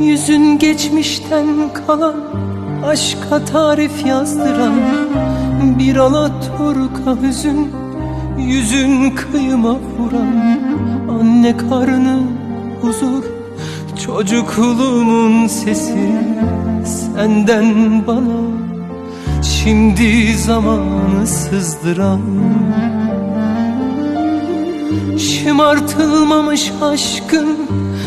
Yüzün geçmişten kalan Aşka tarif yazdıran Bir alaturka hüzün Yüzün kıyıma vuran Anne karnı huzur Çocukluğumun sesi Senden bana Şimdi zamanı sızdıran. Şımartılmamış aşkın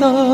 Elfida